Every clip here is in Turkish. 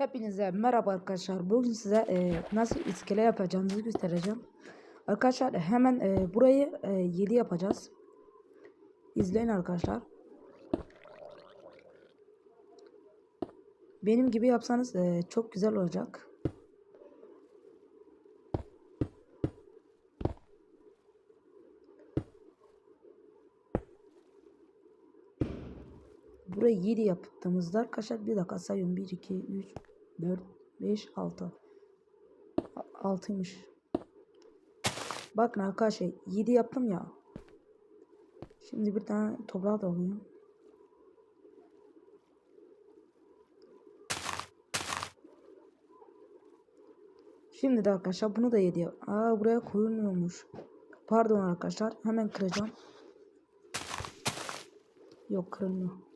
Hepinize merhaba arkadaşlar. Bugün size e, nasıl iskele yapacağımızı göstereceğim. Arkadaşlar hemen e, burayı e, 7 yapacağız. İzleyin arkadaşlar. Benim gibi yapsanız e, çok güzel olacak. Burayı 7 yaptığımızda arkadaşlar bir dakika sayıyorum 1 2 3 4 5 6 6'ymış. Bakın arkadaşlar 7 yaptım ya. Şimdi bir tane toprağa dalıyorum. Şimdi de arkadaşlar bunu da 7 yap. Aa buraya koyulmuyormuş. Pardon arkadaşlar hemen kıracağım. Yok kırılmıyor.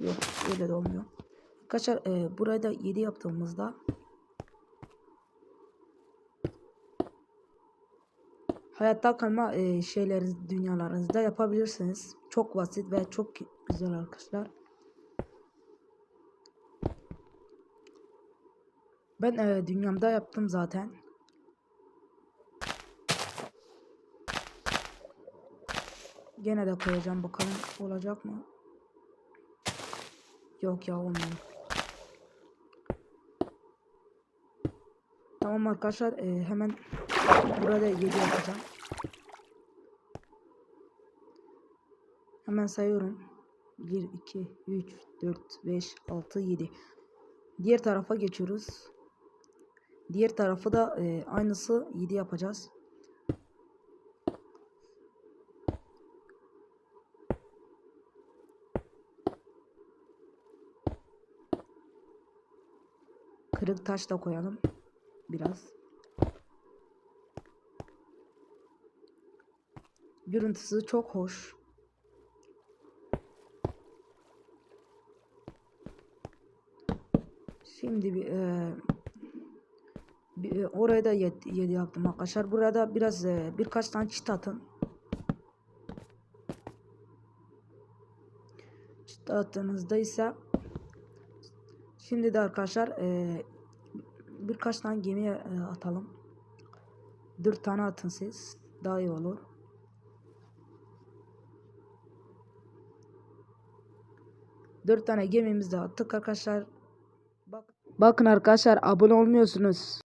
Yok öyle de olmuyor. Arkadaşlar e, burayı da 7 yaptığımızda hayatta kalma e, şeyleriniz dünyalarınızda yapabilirsiniz. Çok basit ve çok güzel arkadaşlar. Ben e, dünyamda yaptım zaten. Gene de koyacağım bakalım olacak mı? Yok ya olmuyor. Tamam arkadaşlar e, hemen burada 7 yapacağım. Hemen sayıyorum. 1, 2, 3, 4, 5, 6, 7. Diğer tarafa geçiyoruz. Diğer tarafı da e, aynısı 7 yapacağız. Kırık taş da koyalım. Biraz. Görüntüsü çok hoş. Şimdi bir, e, bir e, oraya da 7 yaptım arkadaşlar. Burada biraz e, birkaç tane çit atın. Çit attığınızda ise şimdi de arkadaşlar e, birkaç tane gemiye e, atalım. 4 tane atın siz. Daha iyi olur. Dört tane gemimizi de attık arkadaşlar. Bak, bakın arkadaşlar abone olmuyorsunuz.